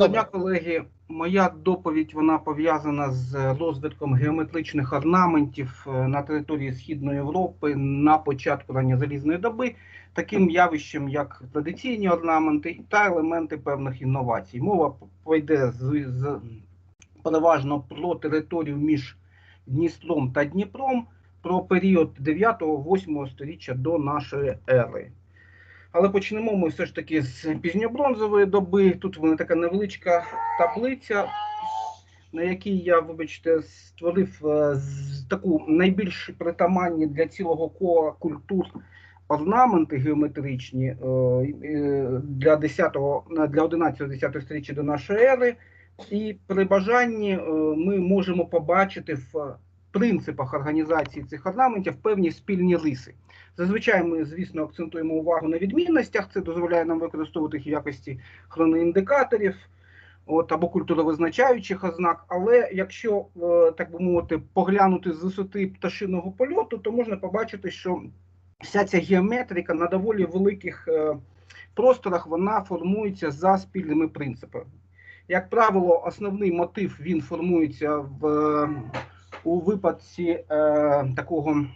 Доброго дня, колеги. Моя доповідь вона пов'язана з розвитком геометричних орнаментів е, на території Східної Європи на початку ранньозалізної доби, таким явищем, як традиційні орнаменти та елементи певних інновацій. Мова пойде з, з переважно про територію між Дністром та Дніпром, про період 9-8 століття до нашої ери. Але почнемо ми все ж таки з пізньобронзової доби. Тут вона така невеличка таблиця, на якій я, вибачте, створив е, таку найбільш притаманні для цілого кола культур орнаменти геометричні е, е, для 10 для 11-10 століття до нашої ери. І при бажанні ми можемо побачити в принципах організації цих орнаментів певні спільні риси. Зазвичай ми, звісно, акцентуємо увагу на відмінностях. Це дозволяє нам використовувати їх в якості хроноіндикаторів от, або культуровизначаючих ознак. Але якщо, е, так би мовити, поглянути з висоти пташиного польоту, то можна побачити, що вся ця геометрика на доволі великих е, просторах вона формується за спільними принципами. Як правило, основний мотив він формується в, у випадці е, такого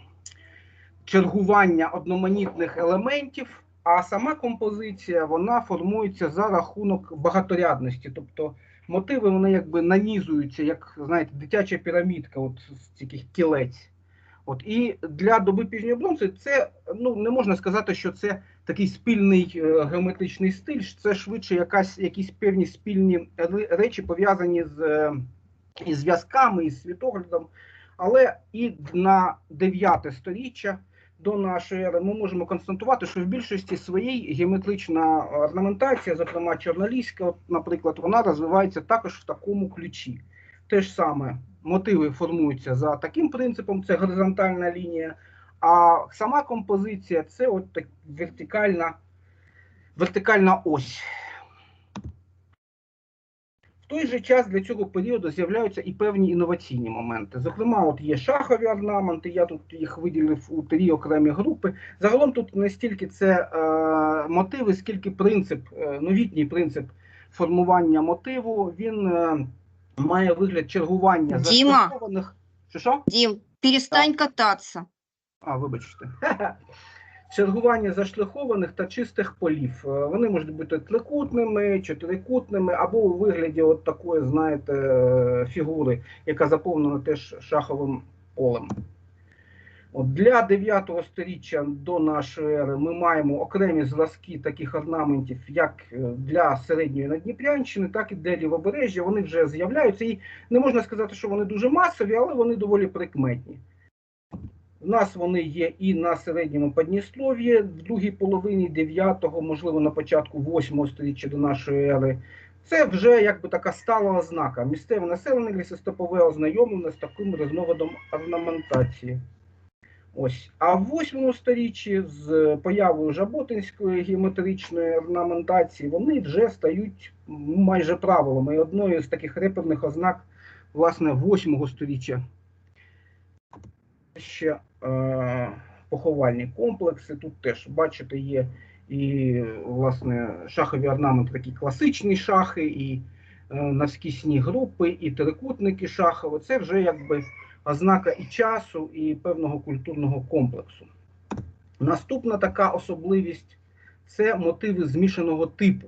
чергування одноманітних елементів, а сама композиція вона формується за рахунок багаторядності. Тобто мотиви вони якби нанізуються, як знаєте, дитяча пірамідка, от з таких кілець. От і для доби пізньої бронзи це ну не можна сказати, що це такий спільний е, геометричний стиль. Це швидше якась якісь певні спільні речі пов'язані з е, із зв'язками, із світоглядом. Але і на 9 сторіччя до нашої ери ми можемо констатувати, що в більшості своїй геометрична орнаментація, зокрема чорноліська, наприклад, вона розвивається також в такому ключі. Те ж саме мотиви формуються за таким принципом, це горизонтальна лінія, а сама композиція це от так вертикальна, вертикальна ось. В той же час для цього періоду з'являються і певні інноваційні моменти. Зокрема, от є шахові орнаменти, я тут їх виділив у три окремі групи. Загалом тут не стільки це е, мотиви, скільки принцип, е, новітній принцип формування мотиву. Він е, має вигляд чергування Діма! заштрихованих. Що що? Дим, перестань кататься. А, вибачте. Чергування заштрихованих та чистих полів. Е, Вони можуть бути трикутними, чотирикутними, або у вигляді от такої, знаєте, е, фігури, яка заповнена теж шаховим полем. От для 9 століття до нашої ери ми маємо окремі зразки таких орнаментів, як е, для середньої Надніпрянщини, так і для лівобережжя. Вони вже з'являються. І не можна сказати, що вони дуже масові, але вони доволі прикметні. У нас вони є і на середньому Подністров'ї в другій половині 9-го, можливо, на початку 8-го століття до нашої ери. Це вже якби така стала ознака. Місцеве населення лісостепове ознайомлене з таким різновидом орнаментації. Ось. А в 8 сторіччі з появою жаботинської геометричної орнаментації вони вже стають майже правилами. І одною з таких реперних ознак, власне, 8 сторіччя ще поховальні комплекси. Тут теж, бачите, є і власне шахові орнаменти, такі класичні шахи, і е, навскісні групи, і трикутники шахові. Це вже якби ознака і часу, і певного культурного комплексу. Наступна така особливість це мотиви змішаного типу.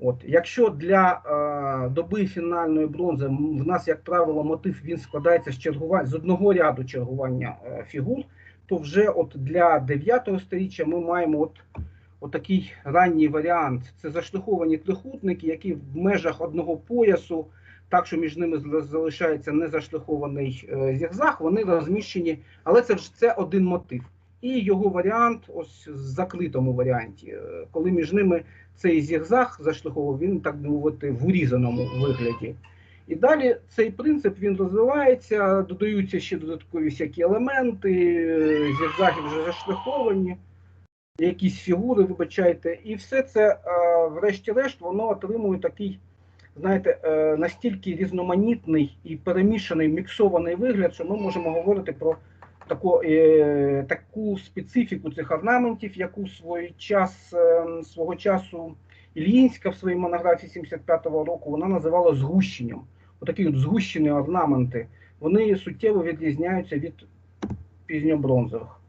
От, якщо для е, доби фінальної бронзи в нас, як правило, мотив він складається з чергування з одного ряду чергування е, фігур, то вже от для 9 століття ми маємо от, от такий ранній варіант. Це зашлиховані трикутники, які в межах одного поясу, так що між ними залишається незашлихований е, зігзаг, вони розміщені, але це ж це один мотив. І його варіант, ось в закритому варіанті, е, коли між ними цей зігзаг зашлиховував, він так би мовити в урізаному вигляді. І далі цей принцип він розвивається, додаються ще додаткові всякі елементи, зігзаги вже зашлиховані, якісь фігури, вибачайте, і все це, е, врешті-решт, воно отримує такий, знаєте, е, настільки різноманітний і перемішаний, міксований вигляд, що ми можемо говорити про таку, е, таку специфіку цих орнаментів, яку свій час, е, свого часу Ільїнська в своїй монографії 75-го року вона називала згущенням. Отакі от згущені орнаменти, вони суттєво відрізняються від пізньобронзових.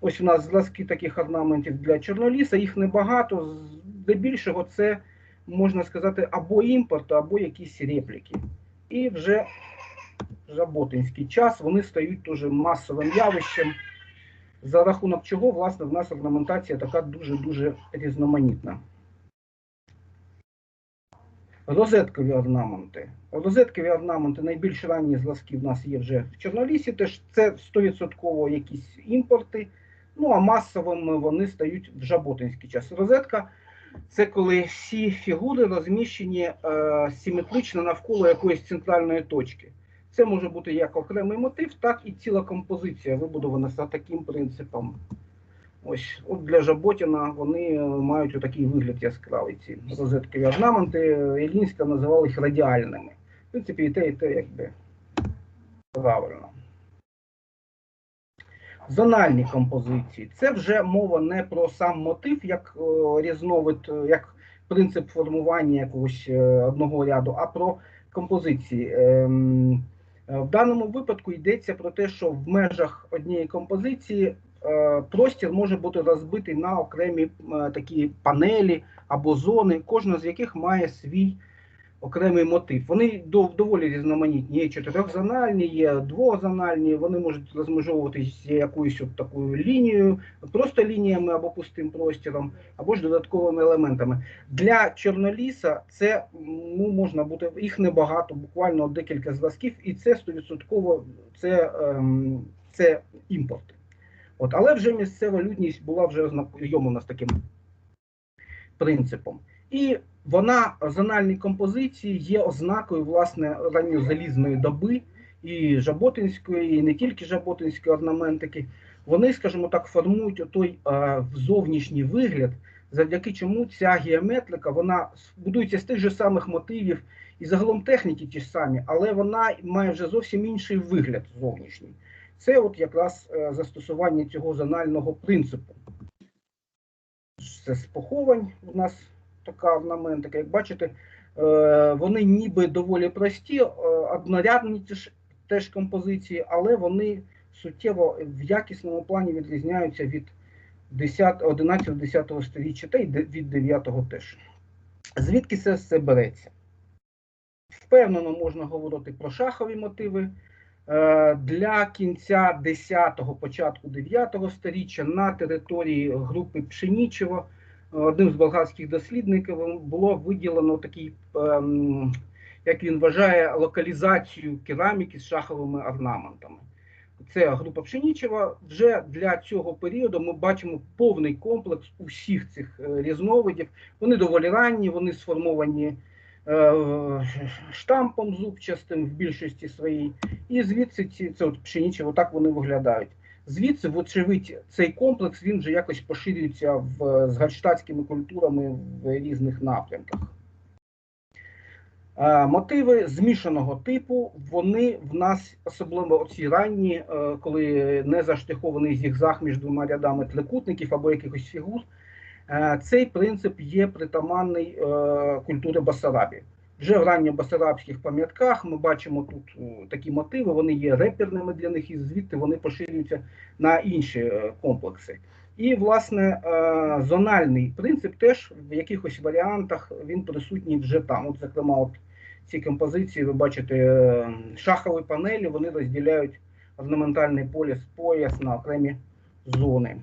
Ось у нас зразки таких орнаментів для чорноліса, їх небагато. Здебільшого це, можна сказати, або імпорт, або якісь репліки. І вже жаботинський час вони стають дуже масовим явищем, за рахунок чого, власне, в нас орнаментація така дуже-дуже різноманітна. Розеткові орнаменти. Розеткові орнаменти найбільш ранні зразки в нас є вже в Чорнолісі, теж це 100% якісь імпорти. Ну а масовими вони стають в Жаботинський час. Розетка це коли всі фігури розміщені е, симетрично навколо якоїсь центральної точки. Це може бути як окремий мотив, так і ціла композиція вибудована за таким принципом. Ось, от для Жаботіна вони мають отакий вигляд яскравий. Ці розеткові орнаменти. Ілінська називала їх радіальними. В принципі, і те, і те, якби правильно. Зональні композиції. Це вже мова не про сам мотив, як е, різновид, е, як принцип формування якогось е, одного ряду, а про композиції. Е, В даному випадку йдеться про те, що в межах однієї композиції е, простір може бути розбитий на окремі е, такі панелі або зони, кожна з яких має свій окремий мотив. Вони доволі різноманітні. Є чотирьохзональні, є двозональні, вони можуть розмежовуватися якоюсь от такою лінією, просто лініями або пустим простіром, або ж додатковими елементами. Для чорноліса це ну, можна бути їх небагато, буквально декілька зразків, і це 100% це, ем, це імпорти. От, але вже місцева людність була вже знайомлена з таким принципом. І вона зональні композиції є ознакою власне ранньозалізної доби і Жаботинської, і не тільки Жаботинської орнаментики. Вони, скажімо так, формують той е, зовнішній вигляд, завдяки чому ця геометрика вона будується з тих же самих мотивів і загалом техніки ті ж самі, але вона має вже зовсім інший вигляд зовнішній. Це от якраз е, застосування цього зонального принципу. Це з поховань у нас така орнаментика. Як бачите, е, вони ніби доволі прості, е, однорядні ті ж теж композиції, але вони суттєво в якісному плані відрізняються від 11-10 століття та й від 9-го теж. Звідки це все береться? Впевнено можна говорити про шахові мотиви. Е, Для кінця 10-го, початку 9 століття на території групи Пшенічева одним з болгарських дослідників було виділено такий, ем, як він вважає, локалізацію кераміки з шаховими орнаментами. Це група Пшенічева. Вже для цього періоду ми бачимо повний комплекс усіх цих е, різновидів. Вони доволі ранні, вони сформовані е, штампом зубчастим в більшості своїй. І звідси ці це от Пшенічево, так вони виглядають. Звідси, вочевидь, цей комплекс він вже якось поширюється в, з гальштатськими культурами в різних напрямках. Е, Мотиви змішаного типу, вони в нас, особливо оці ранні, е, коли не заштихований зігзаг між двома рядами трикутників або якихось фігур, е, цей принцип є притаманний е, культури Басарабії. Вже в ранньобасарабських пам'ятках ми бачимо тут е, такі мотиви, вони є реперними для них, і звідти вони поширюються на інші е, комплекси. І, власне, е, зональний принцип теж в якихось варіантах він присутній вже там. От, зокрема, от ці композиції, ви бачите, шахові панелі, вони розділяють орнаментальний пояс, пояс на окремі зони.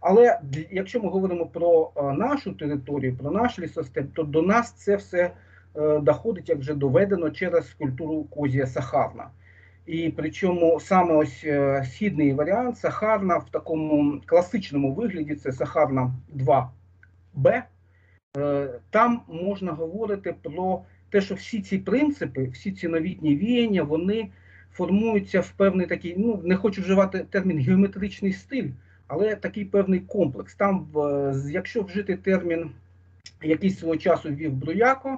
Але якщо ми говоримо про нашу територію, про наш лісостеп, то до нас це все доходить, як вже доведено, через культуру Козія Сахарна. І причому саме ось е, східний варіант Сахарна в такому класичному вигляді, це Сахарна 2Б. Е, Там можна говорити про те, що всі ці принципи, всі ці новітні віяння, вони формуються в певний такий, ну не хочу вживати термін геометричний стиль, але такий певний комплекс. Там, якщо вжити термін, який свого часу ввів Бруяко, е,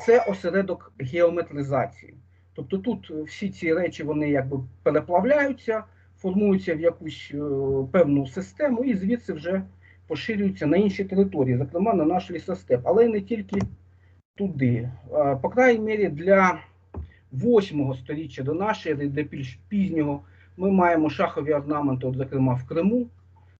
це осередок геометризації. Тобто тут всі ці речі вони якби переплавляються, формуються в якусь е, певну систему, і звідси вже поширюються на інші території, зокрема на наш лісостеп, але не тільки туди. Е, По крайній мірі, для 8 сторіччя до нашої для більш пізнього, ми маємо шахові орнаменти, от, зокрема в Криму.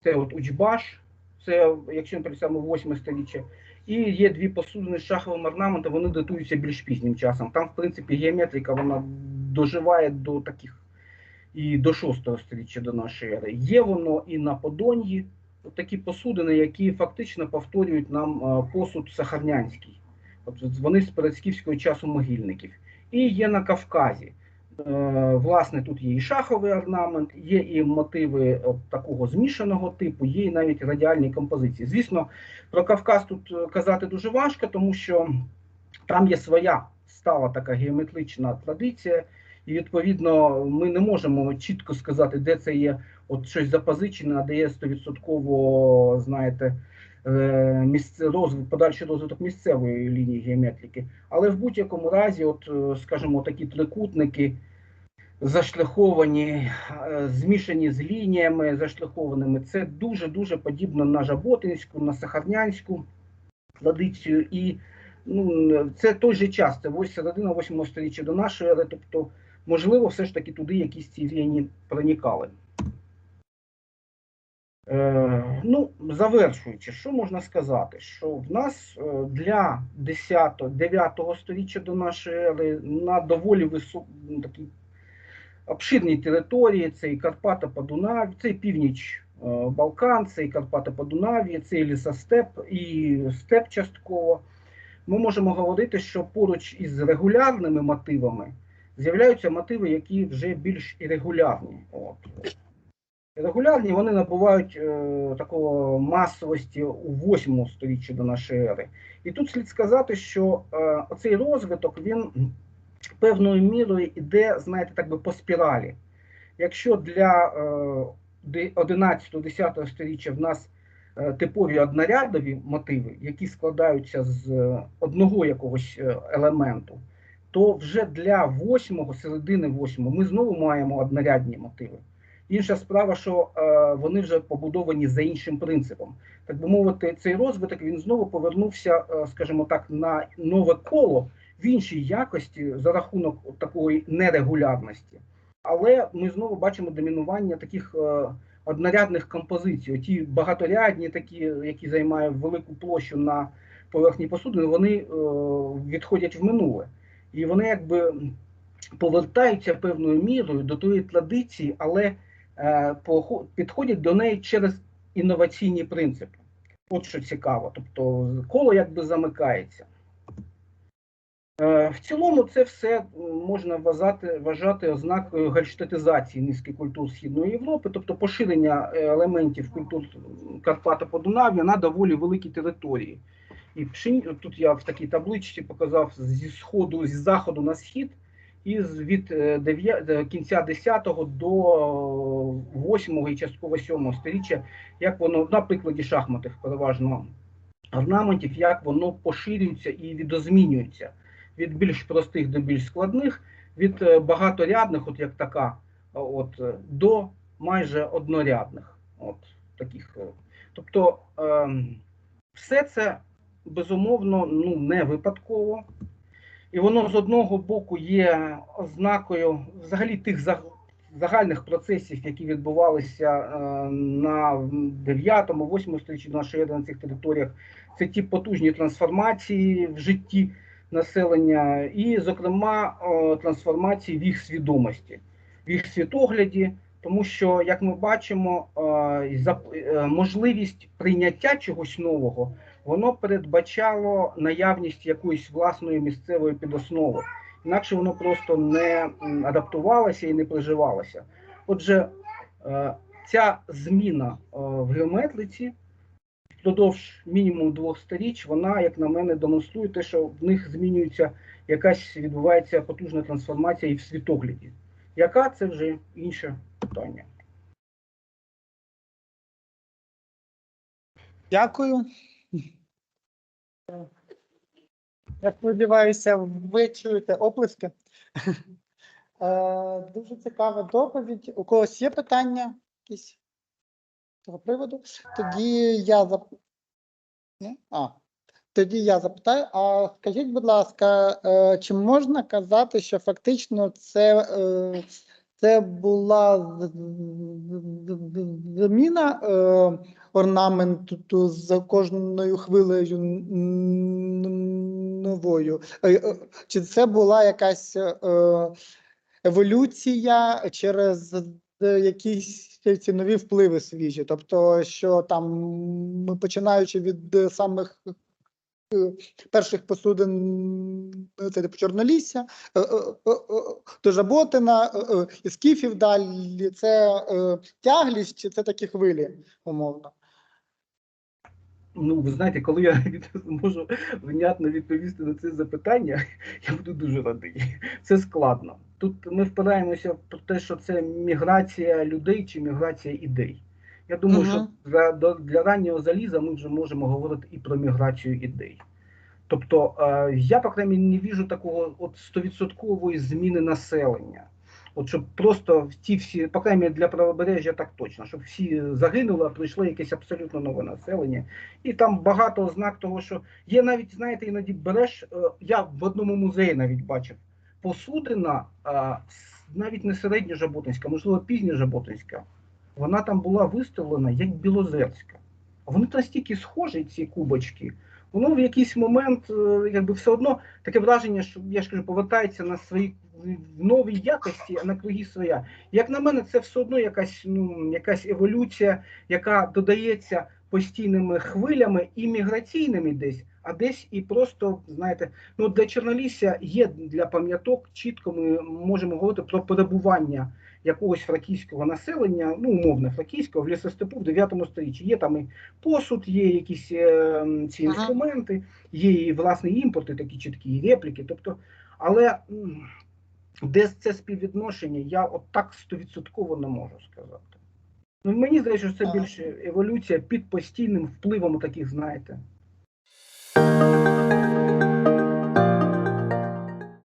Це от Учбаш, це, якщо не помиляюсь, 8 сторіччя. І є дві посудини з шаховим орнаментом, вони датуються більш пізнім часом. Там, в принципі, геометрика вона доживає до таких і до 6 століття до нашої ери. Є воно і на Подон'ї, от такі посудини, які фактично повторюють нам е, посуд сахарнянський. От вони з передскіфського часу могильників. І є на Кавказі. Е, Власне, тут є і шаховий орнамент, є і мотиви от такого змішаного типу, є і навіть радіальні композиції. Звісно, про Кавказ тут е, казати дуже важко, тому що там є своя стала така геометрична традиція, і відповідно ми не можемо чітко сказати, де це є от щось запозичене, а де є 100% знаєте, е, розвиток, подальший розвиток місцевої лінії геометрики. Але в будь-якому разі, от, е, скажімо, такі трикутники зашляховані, е, змішані з лініями зашляхованими, це дуже-дуже подібно на Жаботинську, на Сахарнянську традицію. І ну, це той же час, це середина 8 століття до нашої ери, тобто, можливо, все ж таки туди якісь ці лінії проникали. Е, ну, завершуючи, що можна сказати? Що в нас е, для 10-9 століття до нашої ери на доволі високій такій обширній території, це і Карпата Подунав'я, це і північ е, Балкан, це і Карпата Подунав'я, це і лісостеп, і степ частково. Ми можемо говорити, що поруч із регулярними мотивами з'являються мотиви, які вже більш ірегулярні. От. Регулярні вони набувають е, такого масовості у 8 сторіччі до нашої ери. І тут слід сказати, що е, оцей розвиток він певною мірою іде, знаєте, так би по спіралі. Якщо для е, 11-10 сторіччя в нас е, типові однорядові мотиви, які складаються з е, одного якогось е, елементу, то вже для 8-го, середини 8-го ми знову маємо однорядні мотиви. Інша справа, що е, вони вже побудовані за іншим принципом. Так би мовити, цей розвиток він знову повернувся, е, скажімо так, на нове коло в іншій якості за рахунок такої нерегулярності. Але ми знову бачимо домінування таких е, однорядних композицій. Ті багаторядні, такі, які займають велику площу на поверхні посудини, вони е, відходять в минуле. І вони якби повертаються певною мірою до тої традиції, але підходять до неї через інноваційні принципи. От що цікаво. Тобто коло якби замикається. Е, В цілому це все можна вважати, вважати ознакою гальштатизації низки культур Східної Європи, тобто поширення е, елементів культур Карпата Подунав'я на доволі великій території. І пшень, тут я в такій табличці показав зі сходу, зі заходу на схід, і з- від е, дев'я- е, кінця 10-го до 8-го і частково 7-го сторіччя, як воно на прикладі шахматних переважно орнаментів, як воно поширюється і відозмінюється від більш простих до більш складних, від е, багаторядних, от як така, е, от, е, до майже однорядних. От, таких. е. Тобто ем, все це безумовно ну, не випадково. І воно з одного боку є ознакою взагалі тих за- загальних процесів, які відбувалися е, на 9-8 сторіччі нашої на цих територіях. Це ті потужні трансформації в житті населення, і, зокрема, трансформації в їх свідомості, в їх світогляді, тому що, як ми бачимо, е, е, можливість прийняття чогось нового воно передбачало наявність якоїсь власної місцевої підоснови. Інакше воно просто не адаптувалося і не приживалося. Отже, е, ця зміна е, в геометриці впродовж мінімум двох сторіч, вона, як на мене, демонструє те, що в них змінюється якась відбувається потужна трансформація і в світогляді. Яка це вже інше питання? Дякую. Я сподіваюся, ви чуєте оплески. Е, Дуже цікава доповідь. У когось є питання? Якісь? цього приводу. Тоді я зап... А. Тоді я запитаю, а скажіть, будь ласка, е, чи можна казати, що фактично це, е, це була з- орнаменту за кожною хвилею новою? Е, е, Чи це була якась е, еволюція через якісь ці нові впливи свіжі? Тобто, що там, починаючи від самих перших посудин е, типу Чорнолісся, е, е, е, е, до Жаботина, е, е, скіфів далі, це е, тяглість чи це такі хвилі, умовно? Ну, ви знаєте, коли я від- можу внятно відповісти на це запитання, я буду дуже радий. Це складно. Тут ми впираємося про те, що це міграція людей чи міграція ідей. Я думаю, Мгм. що для, для раннього заліза ми вже можемо говорити і про міграцію ідей. Тобто, е, я, по крайній мірі, не віжу такого от стовідсоткової зміни населення. От щоб просто ті всі, по крайній мірі, для правобережжя так точно, щоб всі загинули, а прийшло якесь абсолютно нове населення. І там багато ознак того, що є навіть, знаєте, іноді береш, е, я в одному музеї навіть бачив, посудина, е, навіть не середньожаботинська, можливо, пізньожаботинська, вона там була виставлена як білозерська. Вони настільки схожі, ці кубочки, воно в якийсь момент, е, якби все одно таке враження, що я ж кажу, повертається на свої в новій якості, а на круги своя. Як на мене, це все одно якась, ну, якась еволюція, яка додається постійними хвилями і міграційними десь, а десь і просто, знаєте, ну для Чорнолісся є для пам'яток, чітко ми можемо говорити про перебування якогось фракійського населення, ну умовно фракійського, в лісостепу в 9 сторіччі. Є там і посуд, є якісь е, ці інструменти, є і власні імпорти, такі чіткі, і репліки. Тобто, але де це співвідношення, я от так стовідсотково не можу сказати. Ну, мені здається, що це більше еволюція під постійним впливом таких, знаєте.